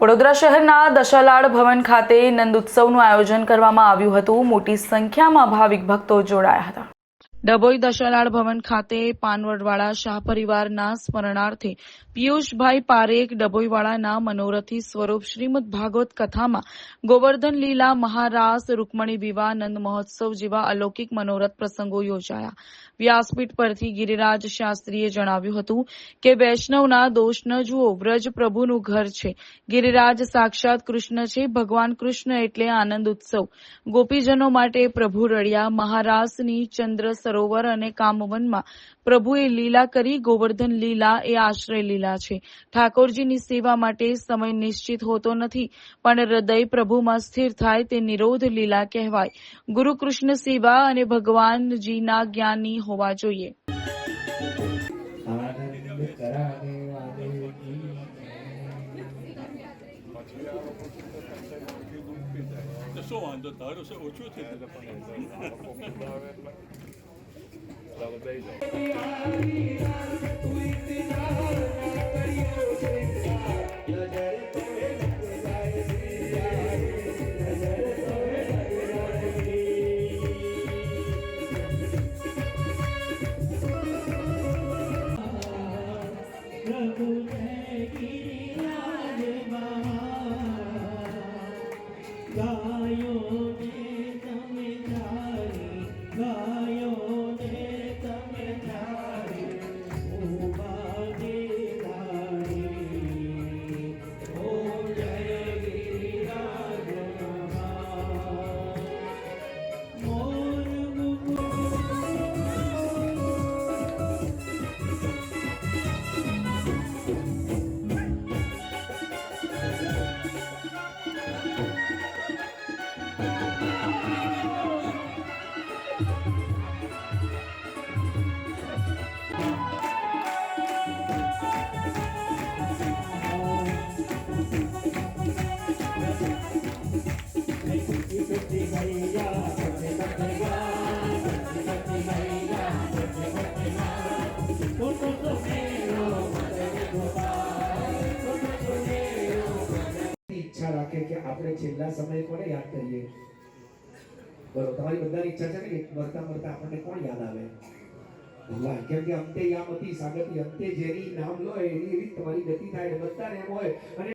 વડોદરા શહેરના દશાલાડ ભવન ખાતે નંદ ઉત્સવનું આયોજન કરવામાં આવ્યું હતું. મોટી સંખ્યામાં ભાવિક ભક્તો જોડાયા હતા. ડભોઈ દશાલાળ ભવન ખાતે પાનવડવાળા શાહ પરિવારના સ્મરણાર્થે પિયુષભાઈ પારેખ ડભોઈવાળાના મનોરથી સ્વરૂપ શ્રીમદ ભાગવત કથામાં ગોવર્ધન લીલા મહારાસ રૂકમણી વિવાહ નંદ મહોત્સવ જેવા અલૌકિક મનોરથ પ્રસંગો યોજાયા. વ્યાસપીઠ પરથી ગિરિરાજ શાસ્ત્રીએ જણાવ્યું હતું કે, વૈષ્ણવના દોષ ન જુઓ, વ્રજ પ્રભુનું ઘર છે. ગિરિરાજ સાક્ષાત કૃષ્ણ છે, ભગવાન કૃષ્ણ એટલે આનંદ ઉત્સવ. ગોપીજનો માટે પ્રભુ રળિયા મહારાસની ચંદ્ર સરોવર અને કામવનમાં પ્રભુએ લીલા કરી, ગોવર્ધન લીલા એ આશ્રય લીલા છે. ઠાકોરજીની સેવા માટે સમય નિશ્ચિત હોતો નથી, પણ હૃદય પ્રભુમાં સ્થિર થાય તે નિરોધ લીલા કહેવાય. ગુરુ કૃષ્ણ સેવા અને ભગવાનજીના જ્ઞાની હોવા જોઈએ. શું વાંધો? તારો છે ઓછું થઈ ગયું પ્રભુ જય ગિરિરાજ ગાયો ને છેલ્લા સમય કોને યાદ કરીએ? બરોબર તમારી બધાની ઈચ્છા છે ને કે મરતા કોણ યાદ આવે? ભગવાન, કેમ કે અંતે યામતી સાગતી અંતે જેની નામ લો એની એવી તમારી ગતિ થાય બધાને એમ હોય. અને